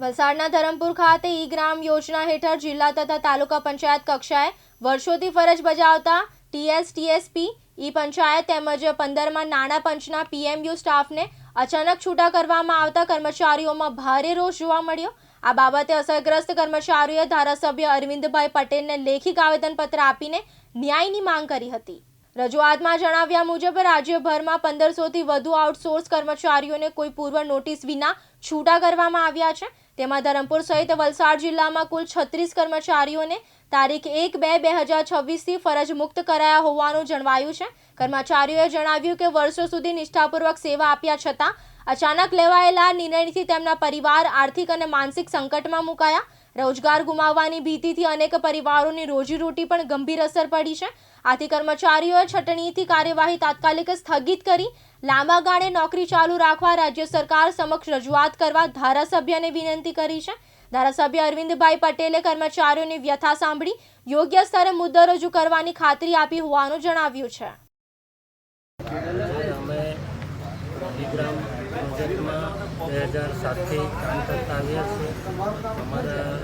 વલસાડના ધરમપુર ખાતે ઈ ગ્રામ યોજના હેઠળ જિલ્લા તથા તાલુકા પંચાયત કક્ષાએ વર્ષોથી ફરજ બજાવતા ટીએસ, ટીએસપી, ઈ પંચાયત તેમજ પંદરમાં નાણાં પંચના પીએમયુ સ્ટાફને અચાનક છૂટા કરવામાં આવતા કર્મચારીઓમાં ભારે રોષ જોવા મળ્યો. આ બાબતે અસરગ્રસ્ત કર્મચારીઓએ ધારાસભ્ય અરવિંદભાઈ પટેલને લેખિત આવેદનપત્ર આપીને ન્યાયની માંગ કરી હતી. રજૂઆતમાં જણાવ્યા મુજબ, રાજ્યભરમાં પંદરસોથી વધુ આઉટસોર્સ કર્મચારીઓને કોઈ પૂર્વ નોટિસ વિના છૂટા કરવામાં આવ્યા છે. તેમાં ધરમપુર સહિત વલસાડ જિલ્લામાં કુલ છત્રીસ કર્મચારીઓને તારીખ એક બે બે હજાર છવ્વીસથી ફરજ મુક્ત કરાયા હોવાનું જણાવાયું છે. કર્મચારીઓએ જણાવ્યું કે વર્ષો સુધી નિષ્ઠાપૂર્વક સેવા આપ્યા છતાં અચાનક લેવાયેલા નિર્ણયથી તેમના પરિવાર આર્થિક અને માનસિક સંકટમાં મુકાયા. રોજગાર ગુમાવવાની ભીતિથી અનેક પરિવારોની રોજીરોટી પણ ગંભીર અસર પડી છે. આથી કર્મચારીઓએ છટણીથી કાર્યવાહી તાત્કાલિક સ્થગિત કરી, લાંબા ગાળે નોકરી ચાલુ રાખવા રાજ્ય સરકાર સમક્ષ રજૂઆત કરવા ધારાસભ્યને વિનંતી કરી છે. ધારાસભ્ય અરવિંદભાઈ પટેલે કર્મચારીઓની વ્યથા સાંભળી, યોગ્ય સ્તરે મુદ્દો રજૂ કરવાની ખાતરી આપી હોવાનું જણાવ્યું છે. અમે બે હજાર સાતથી કામ કરતા આવ્યા છીએ અમારા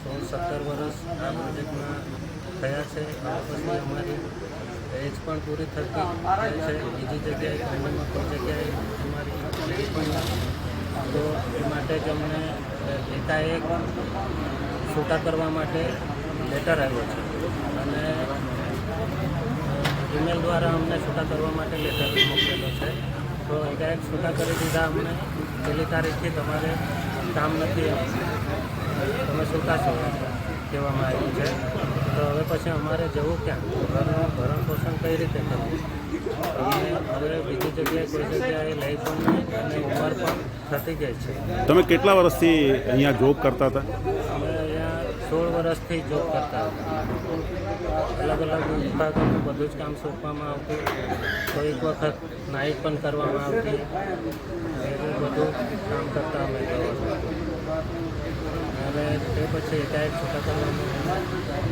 સોળ સત્તર વર્ષ આ પ્રોજેક્ટમાં થયા છે. આ પછી અમારી એજ પણ પૂરી થતી જાય છે. બીજી જગ્યાએ કંપનીમાં કોઈ જગ્યાએ અમારી તો એ માટે જ અમને એકાએક છૂટા કરવા માટે લેટર આવ્યો છે. અને ઈમેલ દ્વારા અમને છૂટા કરવા માટે લેટર મોકલેલો છે. તો એકાએક છૂટા કરી દીધા અમને. પહેલી તારીખથી તમારે કામ નથી. તમે છૂટા છો કહેવામાં આવ્યું છે. તો હવે પછી અમારે જવું ક્યાં? ઘરનું ભરણ પોષણ કઈ રીતે કરવું? અમને હવે બીજી જગ્યાએ કોઈ જગ્યાએ લઈ પણ નહીં અને ઉંમર પણ થતી ગઈ છે. તમે કેટલા વર્ષથી અહીંયા જોબ કરતા હતા? અમે અહીંયા સોળ વર્ષથી જોબ કરતા હતા. અલગ અલગ વિભાગોનું બધું જ કામ સોંપવામાં આવતું. કોઈક વખત નાઇટ પણ કરવામાં આવતી એવું બધું કામ કરતા અમે હવે તે પછી એકાએક છૂટા કરવાનું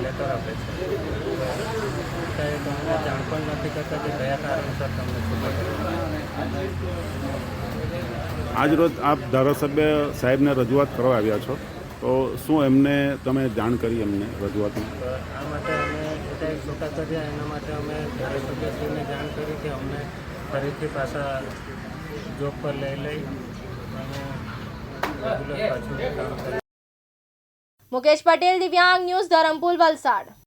લેટર આપે છે. એકાએક અમને જાણ પણ નથી કરતા કે કયા કારણસર તમને છૂટા કરવાનું. આજ રોજ આપ ધારાસભ્ય સાહેબને રજૂઆત કરવા આવ્યા છો. તો શું એમને તમે જાણ કરી એમને રજૂઆતની આ માટે અમે છૂટા કર્યા એના માટે અમે ધારાસભ્યશ્રીને જાણ કરી કે અમને ફરીથી પાછા જોબ પર લઈ લઈ મુકેશ પટેલ, દિવ્યાંગ ન્યૂઝ ધરમપુર, વલસાડ.